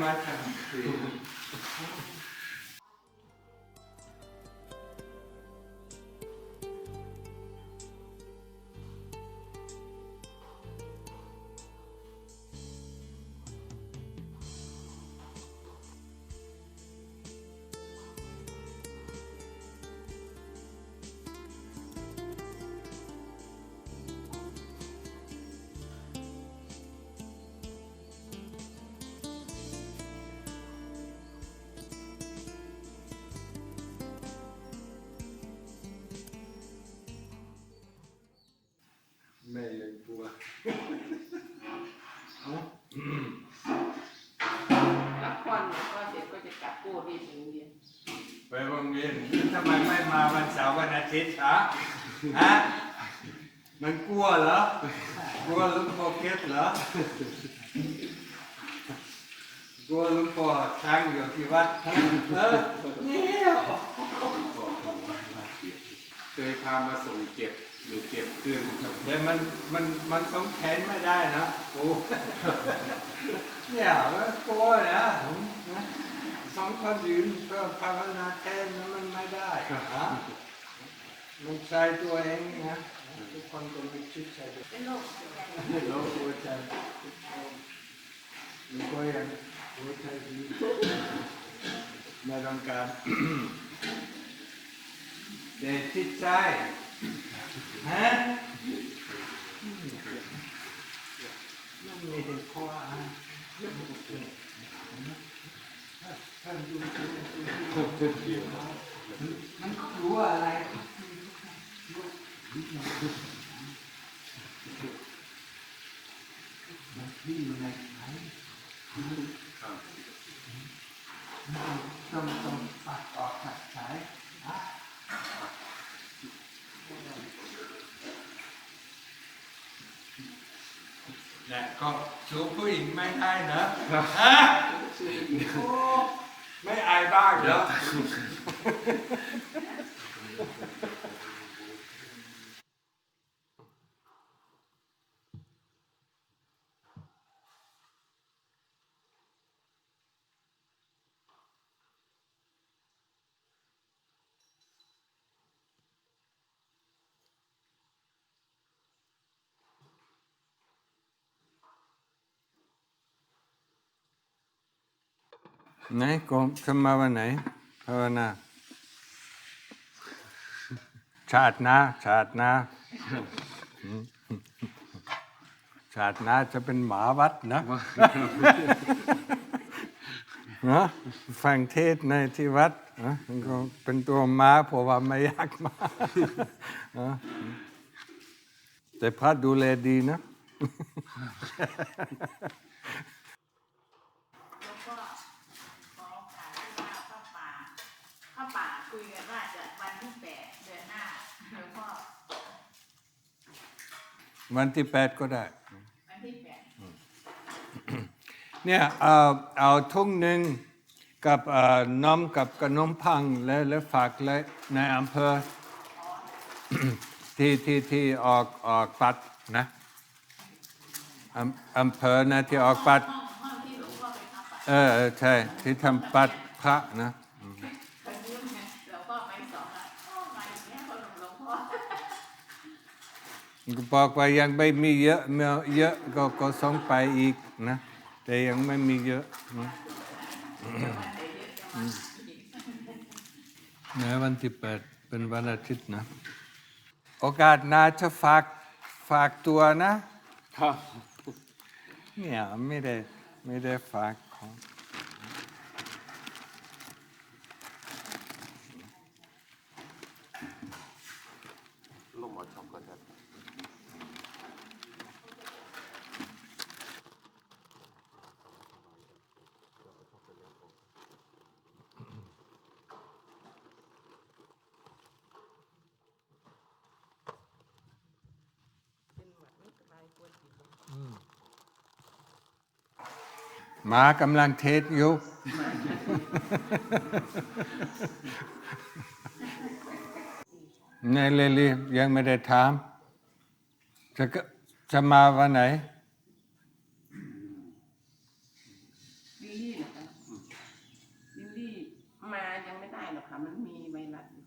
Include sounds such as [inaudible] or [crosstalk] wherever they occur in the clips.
เนี่ เลยกลัวรับควันแล้วก็เสร็จก็จะกลับกู้ที่โรงเรียนไปโรงเรียนทำไมไม่มาวันเสาร์วันอาทิตย์ฮะฮะมันกลัวเหรอกลัวลุงพ่อเก็ตเหรอกลัวลุงพ่อช้างอยู่ที่วัดฮะเออเนี่ยเคยพามาส่งเก็บ หรือเก็บเครื่องครับแต่มันมันมันต้องแขนไม่ได้นะโอ้เนี่ยมันกลัวนะผมสองคนยืนเพื่อภาวนาแทนมันไม่ได้ฮะมันใช้ตัวเองนะทุกคนต้องมีชิดใจตัวเป็นโรคเกี่ยวกับเราหัวใจมันก็ยังหัวใจดีไม่ต้องการแต่จิตใจ ฮะมันมีแต่ข้ออ้างท่านดูดูดูมันรู้อะไรมันที่อยู่ในไหน ครับ ต้องต้องปัดออกปัดสายนะและก็ สูบผู้หญิงไม่ได้นะฮะโอ้ไม่อายบ้างเหรอ ไหนกมจะมาวันไหนภาวนาชาติหน้าชาติหน้าชาติหน้าจะเป็นหมาวัดนะนะฟังเทศในที่วัดนะก็เป็นตัวม้าเพราะว่าไม่อยากมานะแต่พระดูแลดีนะ แล้วก็ขอโอกาสที่ว่าเข้าป่าเข้าป่าคุยกันว่าจะวันที่แปดเดือนหน้าหลวงพ่อ วันที่แปดก็ได้ วันที่แปดเนี่ยเอาเอาทุ่งหนึ่งกับเอ่อน้ำกับขนมพังและและฝากและในอำเภอที่ที่ที่ออกออกปัดนะอำอำเภอนะที่ออกปัดห้องห้องที่หลวงพ่อไปทำป่าเออเออใช่ที่ทำปัดพระนะ คนนู้นไงหลวงพ่อไปสองอะโอ้มาอย่างเงี้ยคนหลวงพ่อ ก็บอกว่ายังไม่มีเยอะเมื่อเยอะก็ก็ส่งไปอีกนะ แต่ยังไม่มีเยอะนะเนี่ยวันที่แปดเป็นวันอาทิตย์นะ โอกาสหน้าจะฝากฝากตัวนะ ครับ เนี่ยไม่ได้ไม่ได้ฝากของ ลงมาช็อกก็จะ หมากำลังเทศอยู่ในเลลียังไม่ได้ถาม จะก็จะมาวันไหนลิลลี่นะคะลิลลี่มายังไม่ได้หรอกค่ะ มันมีไวรัสอยู่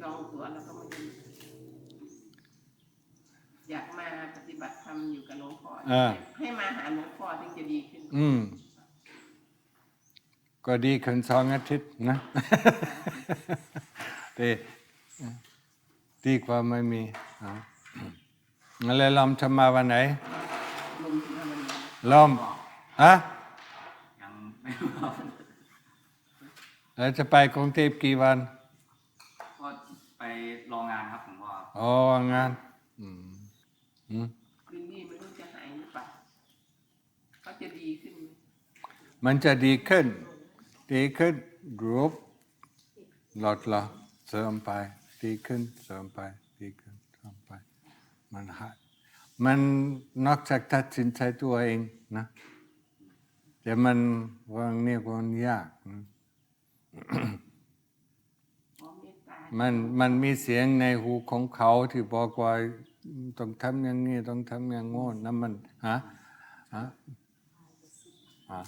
จองตั๋วแล้วก็ไม่ได้อยากมาปฏิบัติธรรมอยู่กับหลวงพ่อ อืม ก็ดีขึ้นสองอาทิตย์นะดีดีกว่าไม่มีอะอะไรลอมจะมาวันไหนลมที่มันลอมฮะยังไม่รู้ครับแล้วจะไปกรุงเทพกี่วัน ก็ไปรองานครับผมว่าอ๋องาน อืมอืม ลิลลี่ไม่รู้จะหายหรือเปล่าก็จะดีขึ้นไหม มันจะดีขึ้น ดีขึ้นรูปลดละเสริมไป ดีขึ้นเสริมไป ดีขึ้นเสริมไป มันหายมันนอกจากตัดสินใจตัวเองนะแต่มันวางเนี่ยมันยากนะมันมันมีเสียงในหูของเขาที่บอกว่าต้องทำอย่างนี้ต้องทำอย่างโง่นนั่นมันฮะฮะฮะ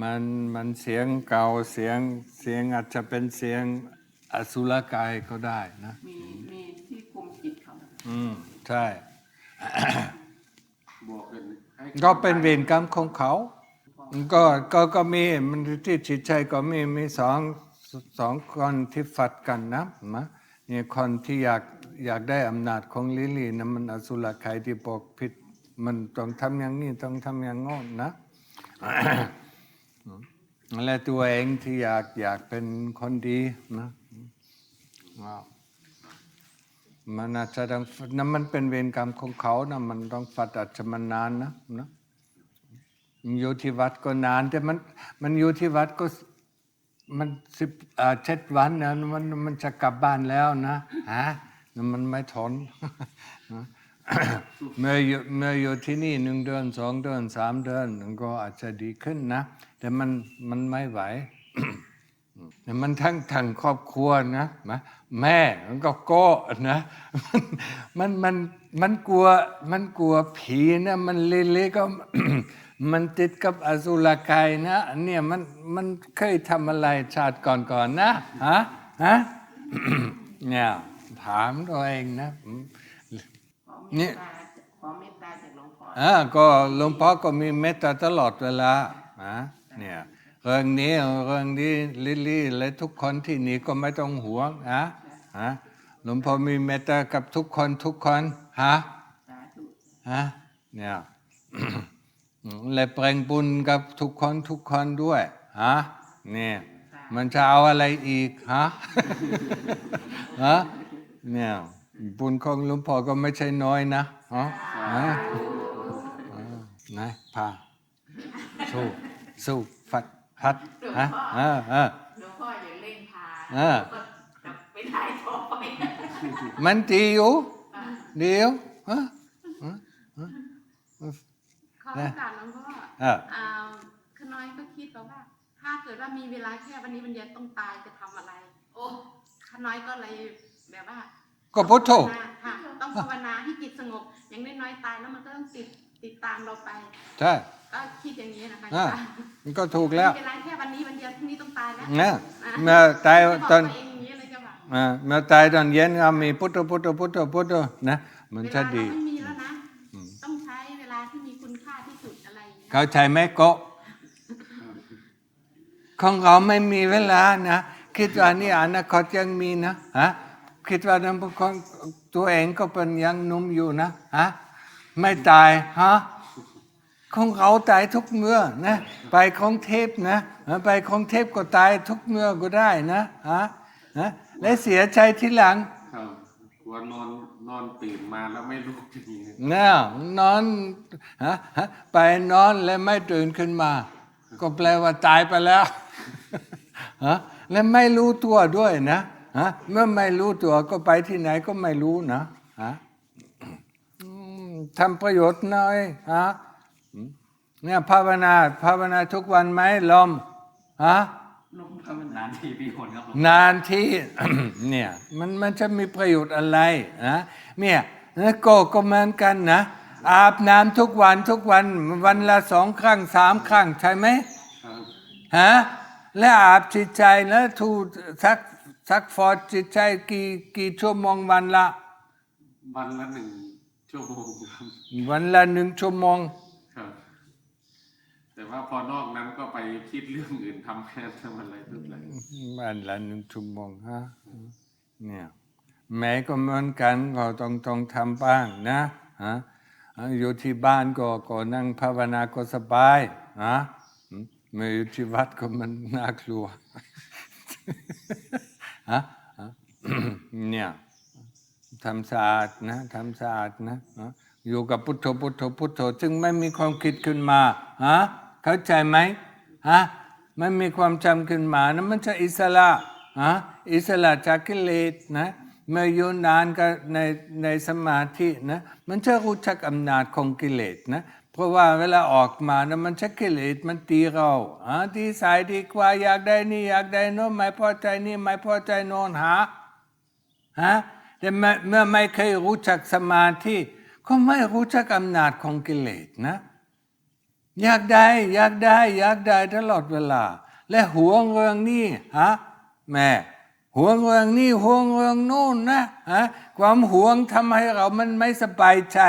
มันมันเสียงเก่าเสียงเสียงอาจจะเป็นเสียงอสุรกายก็ได้นะมีมีที่คุมจิตเขาอืมใช่บอกเป็นให้ก็เป็นเวรกรรมของเขา ก็ก็ก็มีมันที่จิตใจก็มีมีสองสองคนที่ฝัดกันนะนะเนี่ยคนที่อยากอยากได้อำนาจของลิลี่นะมันอสุรกายที่บอกผิด มันต้องทำอย่างนี้ต้องทำอย่างโน้นนะ และตัวเองที่อยากอยากเป็นคนดีนะมันอาจจะต้องนั่นมันเป็นเวรกรรมของเขานะมันต้องฝัดอาจจะมันนานนะนะอยู่ที่วัดก็นาน แต่มันมันอยู่ที่วัดก็มันสิบอ่าเจ็ดวันนะมันมันจะกลับบ้านแล้วนะฮะมันไม่ทนนะ เมื่ออยู่เมื่ออยู่ที่นี่หนึ่งเดือนสองเดือนสามเดือนมันก็อาจจะดีขึ้นนะ แต่มันมันไม่ไหวมันทั้งทั้งครอบครัวนะมแม่มันก็โก้นะมันมันมันกลัวมันกลัวผีนะมันเละๆก็มันติดกับอสุรกายนะเนี่ยมันมันเคยทำอะไรชาติก่อนๆนะฮะฮะเนี่ยถามตัวเองนะ เมตตาขอเมตตาจากหลวงพ่ออ่าก็หลวงพ่อก็มีเมตตาตลอดเวลาอะเนี่ยเรื่องนี้เรื่องนี้ลิลลี่และทุกคนที่นี่ก็ไม่ต้องห่วงอะฮะหลวงพ่อมีเมตตากับทุกคนทุกคนฮะสาธุฮะเนี่ยและแปลงบุญกับทุกคนทุกคนด้วยฮะเนี่ยมันจะเอาอะไรอีกฮะฮะเนี่ย บุญของหลวงพ่อก็ไม่ใช่น้อยนะฮะฮะนะพาสู้สู้ฟัดพัดฮะเออเออหลวงพ่ออย่าเล่นพาอ่าก็กลับไปถ่ายต่อไปมันดีอยู่เดียวฮะขอโอกาสหลวงพ่อเอออ่าขน้อยก็คิดแบบว่าถ้าเกิดว่ามีเวลาแค่วันนี้วันเดียวต้องตายจะทำอะไร โอ้ขน้อยก็เลยแบบว่า ก็พุทโธภาวนาค่ะต้องภาวนาให้จิตสงบอย่างน้อยๆตายแล้วมันก็ต้องติดติดตามเราไป ใช่ ก็คิดอย่างนี้นะคะอ่าอาจารย์มันก็ถูกแล้วมีเวลาแค่วันนี้วันเดียวพรุ่งนี้ต้องตายแล้วนะเมื่อตายจะบอกตอนตัวเองอย่างนี้เลยจ้ะว่าอ่าเมื่อตายตอนเย็นก็มีพุทโธพุทโธพุทโธพุทโธนะ มันเวจะลาเราดีไม่มีแล้วนะต้องใช้เวลาที่มีคุณค่าที่สุดอะไรอย่างเงี้ยเข้าใจไหมโกะของเราไม่มีเวลานะคิดว่านี่อนาคตยังมีนะฮะ คิดว่านั้นของตัวเองก็เป็นยังหนุ่มอยู่นะฮะไม่ตายฮะของเราตายทุกเมื่อนะไปของเทพนะไปของเทพก็ตายทุกเมื่อก็ได้นะฮะฮะและเสียใจทีหลังครับกลัวนอนนอนตื่นมาแล้วไม่ลุกจริงๆเนี่ยนอนฮะฮะไปนอนแล้วไม่ตื่นขึ้นมา ก็แปลว่าตายไปแล้วฮะและไม่รู้ตัวด้วยนะ ฮะเมื่อไม่รู้ตัวก็ไปที่ไหนก็ไม่รู้นะฮะอืมทำประโยชน์หน่อยฮะอืมเนี่ยภาวนาภาวนาทุกวันไหมลมฮะลงภาวนานานทีปีคนครับผมนานที่เนี่ยมันมันจะมีประโยชน์อะไรนะเนี่ยนะโก็ก็เหมือนกันนะ อาบน้ำทุกวันทุกวันวันละสองครั้งสามครั้งใช่ไหมครับฮะและอาบจิตใจแล้วทูซัก ซักฟอดจิตใจกี่กี่ชั่วโมงวันละ วันละหนึ่งชั่วโมงครับวันละหนึ่งชั่วโมงครับ แต่ว่าพอนอกนั้นก็ไปคิดเรื่องอื่นทำแพทย์ทำอะไรทุกอย่างวันละหนึ่งชั่วโมงฮะเนี่ยแม่ก็เหมือนกันก็ต้องต้องทำบ้างนะฮะอยู่ที่บ้านก็ก็นั่งภาวนาก็สบายนะเมื่ออยู่ที่วัดก็มันน่ากลัว ฮะฮะเนี่ยทำสะอาดนะทำสะอาดนะฮะอยู่กับพุทโธพุทโธพุทโธจึงไม่มีความคิดขึ้นมาฮะเข้าใจไหมฮะไม่มีความจำขึ้นมานะมันจะอิสระฮะอิสระจากกิเลสนะเมื่ออยู่นานก็ในในสมาธินะมันจะรู้จักอำนาจของกิเลสนะเพ ราะว่าเวลาออกมานะมันจะกิเลสมันตีเราอ่าดีสายดีกว่าอยากได้นี่อยากได้โน้นไม่พอใจนี่ไม่พอใจโน้นหาฮะแต่เมื่อไม่เคยรู้จักสมาธิก็ไม่รู้จักอำนาจของกิเลสนะ อยากได้อยากได้อยากได้ตลอดเวลา และหวงเรื่องนี้ฮะแม่หวงเรื่องนี้หวงเรื่องโน้นนะฮะความหวงทำให้เรามันไม่สบายใจ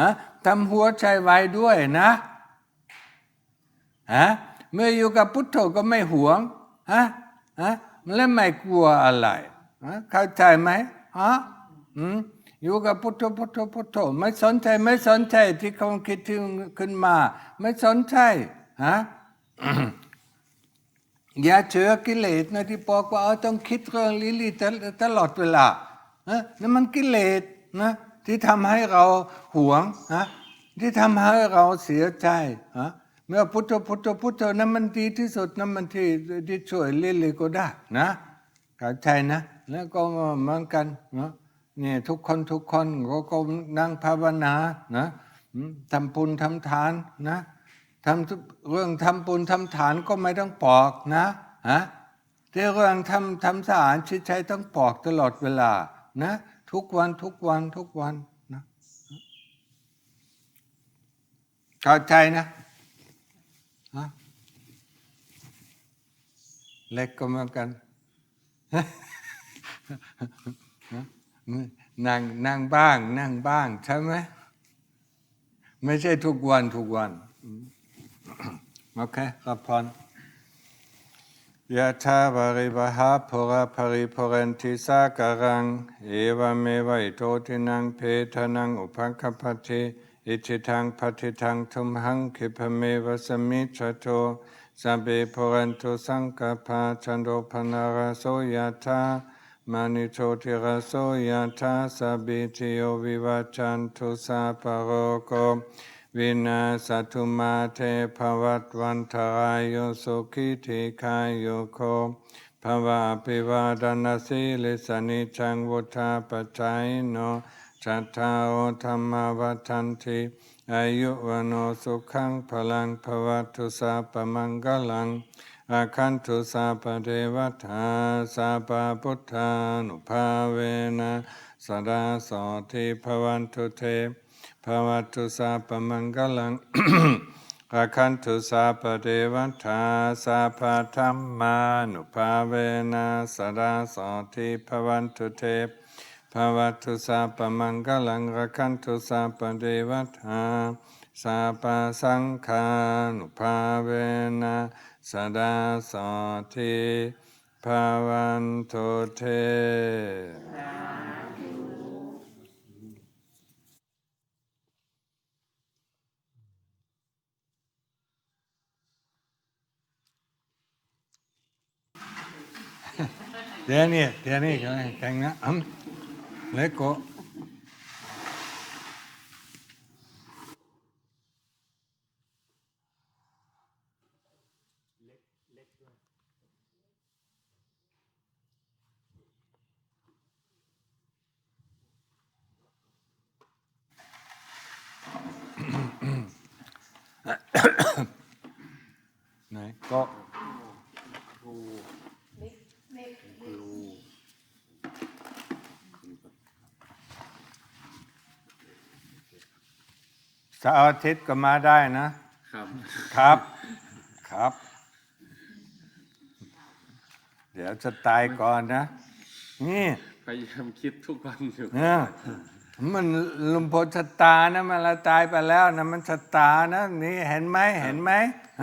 ฮะ ทำหัวใจไว้ด้วยนะฮะเมื่ออยู่กับพุทโธก็ไม่หวงฮะฮะและไม่กลัวอะไรฮะเข้าใจไหมฮะอืมอยู่กับพุทโธพุทโธพุทโธไม่สนใจไม่สนใจที่เขาคิดถึงขึ้นมา ไม่สนใจฮะอย่าเชื่อกิเลสนะที่บอกว่าเอาต้องคิดเรื่องลิลิตตลอดเวลานะนั่นมันกิเลสนะ ที่ทำให้เราหวงนะที่ทำให้เราเสียใจนะเมื่อพุทธพุทธพุทธนั้นมันดีที่สุดนั้นมันที่ที่ช่วยเลิลิก็ได้นะเข้าใจนะ แล้วก็เหมือนกันนะเนี่ยทุกคนทุกคนก็ก็นั่งภาวนานะทำบุญทำทานนะทำเรื่องทำบุญทำฐานก็ไม่ต้องปอกนะฮะแต่เรื่องทำทำสะอาดชิดใจต้องปอกตลอดเวลานะ ทุกวันทุกวันทุกวันนะเข้าใจนะเล็กก็เหมือนกันนั่งนั่งบ้าง นั่งบ้างใช่ไหมไม่ใช่ทุกวันทุกวัน โอเครับพร ยะถาวาริวหาภระภริภเรนติสาการัง เอวเมวัยโตทินังเพทนังอุปังคปติอิทิทังปฏิทังทุมหังคิปะเมวะสมิจโตสัพเพภเรนตุสังกปาจันโดปนาราโสยะถามานิโชติราโสยะถาสัพพิติโยวิวัจจันตุสัพพะโรโก วินาสตุมาเทภวัตวันทรายโยสุขิธิคายโยโคภวะปิวาดานาสิลิสนิจังวุธาปจายโนจัตตาโอธรรมวัฏันติอายุวโนสุขังพลังภวัตุสาปมังกลังอาคันตุสาปเดวตาสาปพุทธานุภาเวนะสดาโสทิภวันตุเท ภวตุสาปมังกลังราคันตุสาปเดวันทาสาพาธรรมานุภาเวนะสดาสอทิภวันตุเทภวตุสาปมังกลังราคันตุสาปเดวันทาสาปสังฆานุภาเวนะสดาสอทิภวันตุเท Daniel, Daniel, canh á, ấm, lấy cổ. เสาร์อาทิตย์ก็มาได้นะ ครับ ครับ ครับ เดี๋ยวจะตายก่อนนะ นี่พยายามคิดทุกวันอยู่ เนี่ยมันลุมพลชะตานะมันละตายไปแล้วนะมันชะตานะนี่เห็นไหมเห็นไหม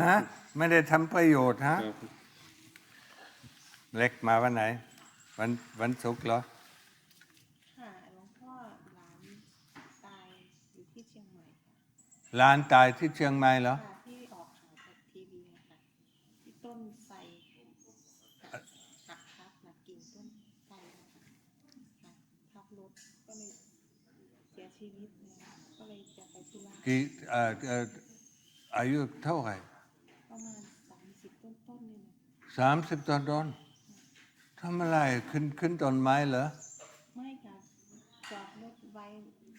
ฮะไม่ได้ทำประโยชน์ฮะครับเล็กมาวันไหน วันวันศุกร์เหรอ ค่ะหลวงพ่อหลานตายอยู่ที่เชียงใหม่ค่ะ หลานตายที่เชียงใหม่เหรอ ที่ออกข่าวจากทีวีอะค่ะที่ต้นไทรหักทับนะกิ่งต้นไทรนะคะหักทับรถก็เลยเสียชีวิตนะคะก็เลยจะไปธุระกี่เอ่อเอ่ออายุเท่าไหร่ประมาณสามสิบต้นต้นๆนี่นะสามสิบต้นต้นทำอะไรขึ้นขึ้นต้นไม้เหรอ ไม่ค่ะจอดรถไว้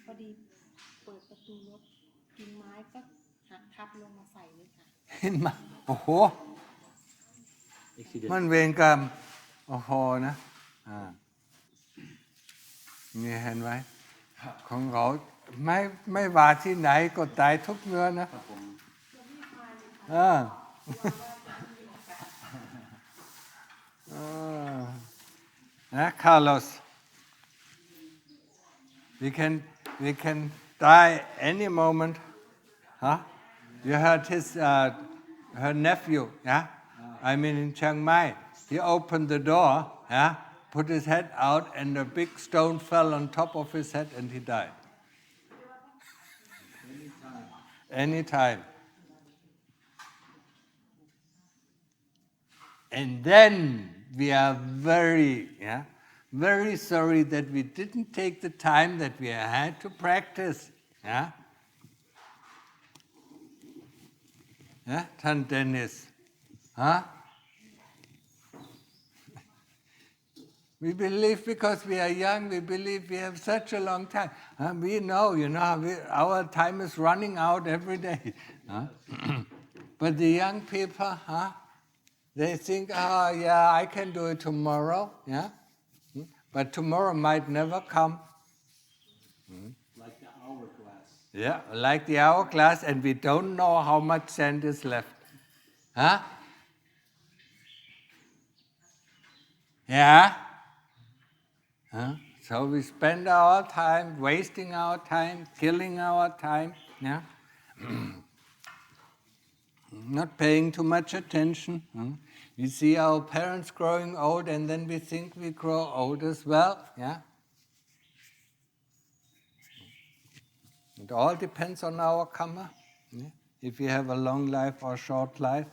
พอดีเปิดประตูรถ กิ่งไม้ก็หักทับลงมาใส่เลยค่ะ เห็นไหมโอ้โหมันเวรกรรม โอ้โหนะ อ่า นี่เห็นไหม ของเขาไม่ไม่ว่าที่ไหนก็ตายทุกเมื่อนะอ่าอ่านะ Carlos we can we can die any moment. Huh? You heard his uh, her nephew yeah? I mean in Chiang Mai. He opened the door yeah? Put his head out and a big stone fell on top of his head and he died. Anytime Any time. And then we are very, yeah, very sorry that we didn't take the time that we had to practice. Yeah? Yeah, Tan Dennis. Huh? [laughs] We believe because we are young, we believe we have such a long time. Huh? We know, you know, we, our time is running out every day. [laughs] Huh? [clears throat] but the young people, huh? They think, oh, yeah, I can do it tomorrow, yeah? Hmm? But tomorrow might never come. like the hourglass. Yeah, like the hourglass, and we don't know how much sand is left. Huh? Yeah? Huh? So we spend our time wasting our time, killing our time, yeah? [clears throat] Not paying too much attention. huh? We see our parents growing old, and then we think we grow old as well, yeah? It all depends on our karma. yeah? If we have a long life or short life.